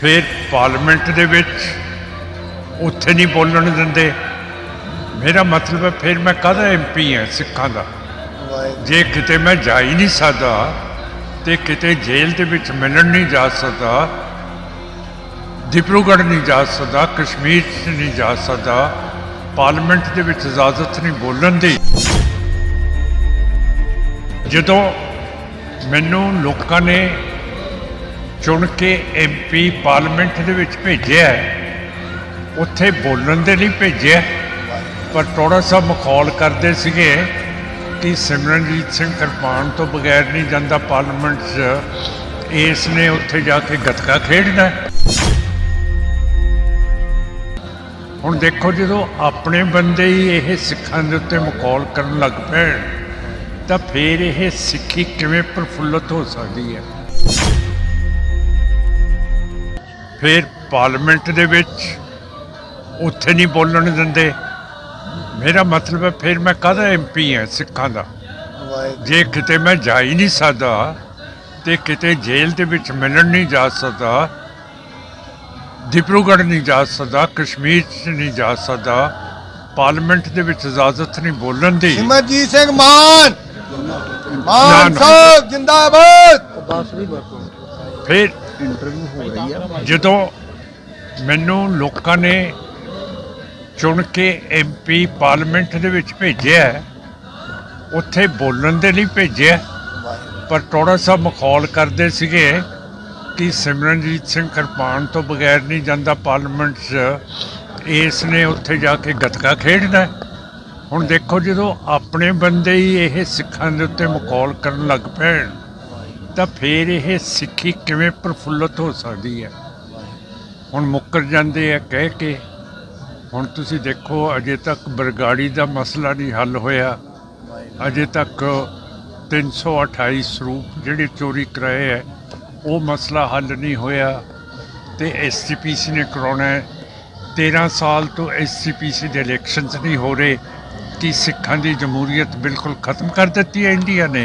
ਫਿਰ ਪਾਰਲੀਮੈਂਟ ਦੇ ਵਿੱਚ ਉੱਥੇ ਨਹੀਂ ਬੋਲਣ ਦਿੰਦੇ। ਮੇਰਾ ਮਤਲਬ ਹੈ ਫਿਰ ਮੈਂ ਕਾਹਦਾ ਐਮਪੀ ਹਾਂ ਸਿੱਖਾਂ ਦਾ? ਜੇ ਕਿਤੇ ਮੈਂ ਜਾ ਹੀ ਨਹੀਂ ਸਕਦਾ ਤੇ ਕਿਤੇ ਜੇਲ੍ਹ ਦੇ ਵਿੱਚ ਮਿਲਣ ਨਹੀਂ ਜਾ ਸਕਦਾ, ਡਿਬਰੂਗੜ੍ਹ ਨਹੀਂ ਜਾ ਸਕਦਾ, ਕਸ਼ਮੀਰ 'ਚ ਨਹੀਂ ਜਾ ਸਕਦਾ, ਪਾਰਲੀਮੈਂਟ ਦੇ ਵਿੱਚ ਇਜਾਜ਼ਤ ਨਹੀਂ ਬੋਲਣ ਦੀ। ਜਦੋਂ ਮੈਨੂੰ ਲੋਕਾਂ ਨੇ ਚੁਣ ਕੇ ਐਮਪੀ ਪਾਰਲੀਮੈਂਟ ਦੇ ਵਿੱਚ ਭੇਜਿਆ ਉੱਥੇ ਬੋਲਣ ਦੇ ਲਈ ਭੇਜਿਆ ਪਰ ਥੋੜਾ ਸਾ ਮਖੌਲ ਕਰਦੇ ਸੀਗੇ ਕਿ ਸਿਮਰਨਜੀਤ ਸਿੰਘ ਕਿਰਪਾਨ ਤੋਂ ਬਗੈਰ ਨਹੀਂ ਜਾਂਦਾ ਪਾਰਲੀਮੈਂਟ 'ਚ। ਇਸ ਨੇ ਉੱਥੇ ਜਾ ਕੇ ਗੱਤਕਾ ਖੇਡਣਾ ਹੁਣ ਦੇਖੋ, ਜਦੋਂ ਆਪਣੇ ਬੰਦੇ ਹੀ ਇਹ ਸਿੱਖਾਂ ਦੇ ਉੱਤੇ ਮਖੌਲ ਕਰਨ ਲੱਗ ਪੈਣ, ਤਾਂ ਫਿਰ ਇਹ ਸਿੱਖੀ ਕਿਵੇਂ ਪ੍ਰਫੁੱਲਤ ਹੋ ਸਕਦੀ ਹੈ? ਫਿਰ ਪਾਰਲੀਮੈਂਟ ਦੇ ਵਿੱਚ ਉੱਥੇ ਨਹੀਂ ਬੋਲਣ ਦਿੰਦੇ। ਮੇਰਾ ਮਤਲਬ ਹੈ ਫਿਰ ਮੈਂ ਕਾਹਦਾ ਐਮਪੀ ਹਾਂ ਸਿੱਖਾਂ ਦਾ? ਜੇ ਕਿਤੇ ਮੈਂ ਜਾ ਹੀ ਨਹੀਂ ਸਕਦਾ ਤੇ ਕਿਤੇ ਜੇਲ੍ਹ ਦੇ ਵਿੱਚ ਮਿਲਣ ਨਹੀਂ ਜਾ ਸਕਦਾ ਡਿਬਰੂਗੜ੍ਹ ਨਹੀਂ ਜਾ ਸਕਦਾ ਕਸ਼ਮੀਰ 'ਚ ਨਹੀਂ ਜਾ ਸਕਦਾ ਪਾਰਲੀਮੈਂਟ ਦੇ ਵਿੱਚ ਇਜਾਜ਼ਤ ਨਹੀਂ ਬੋਲਣ ਦੀ। ਸਿਮਰਜੀਤ ਸਿੰਘ ਮਾਨ! ਮਾਨ। ਸਾਹਿਬ ਜਿੰਦਾਬਾਦ! ਫਿਰ ਇੰਟਰਵਿਊ ਹੋ ਰਹੀ ਆ। ਜਦੋਂ ਮੈਨੂੰ ਲੋਕਾਂ ਨੇ ਚੁਣ ਕੇ ਐਮਪੀ ਪਾਰਲੀਮੈਂਟ ਦੇ ਵਿੱਚ ਭੇਜਿਆ ਉੱਥੇ ਬੋਲਣ ਦੇ ਲਈ ਭੇਜਿਆ ਪਰ ਥੋੜਾ ਸਾਹਿਬ ਮਖੌਲ ਕਰਦੇ ਸੀਗੇ ਕਿ ਸਿਮਰਨਜੀਤ ਸਿੰਘ ਕਿਰਪਾਨ ਤੋਂ ਬਗੈਰ ਨਹੀਂ ਜਾਂਦਾ ਪਾਰਲੀਮੈਂਟ 'ਚ, ਇਸ ਨੇ ਉੱਥੇ ਜਾ ਕੇ ਗੱਤਕਾ ਖੇਡਣਾ ਹੁਣ ਦੇਖੋ ਜਦੋਂ ਆਪਣੇ ਬੰਦੇ ਹੀ ਇਹ ਸਿੱਖਾਂ ਦੇ ਉੱਤੇ ਮਖੌਲ ਕਰਨ ਲੱਗ ਪੈਣ ਤਾਂ ਫਿਰ ਇਹ ਸਿੱਖੀ ਕਿਵੇਂ ਪ੍ਰਫੁੱਲਤ ਹੋ ਸਕਦੀ ਹੈ? ਹੁਣ ਮੁੱਕਰ ਜਾਂਦੇ ਆ ਕਹਿ ਕੇ, ਹੁਣ ਤੁਸੀਂ ਦੇਖੋ ਅਜੇ ਤੱਕ ਬਰਗਾੜੀ ਦਾ ਮਸਲਾ ਨਹੀਂ ਹੱਲ ਹੋਇਆ। ਅਜੇ ਤੱਕ 328 ਸਰੂਪ ਜਿਹੜੇ ਚੋਰੀ ਕਰਾਏ ਹੈ ਉਹ ਮਸਲਾ ਹੱਲ ਨਹੀਂ ਹੋਇਆ ਤੇ ਐਸਜੀਪੀਸੀ ਨੇ ਕਰਾਉਣਾ ਹੈ। 13 ਸਾਲ ਤੋਂ ਐਸਜੀਪੀਸੀ ਦੇ ਇਲੈਕਸ਼ਨਸ ਨਹੀਂ ਹੋ ਰਹੇ। ਕਿ ਸਿੱਖਾਂ ਦੀ ਜਮਹੂਰੀਅਤ ਬਿਲਕੁਲ ਖਤਮ ਕਰ ਦਿੱਤੀ ਹੈ ਇੰਡੀਆ ਨੇ?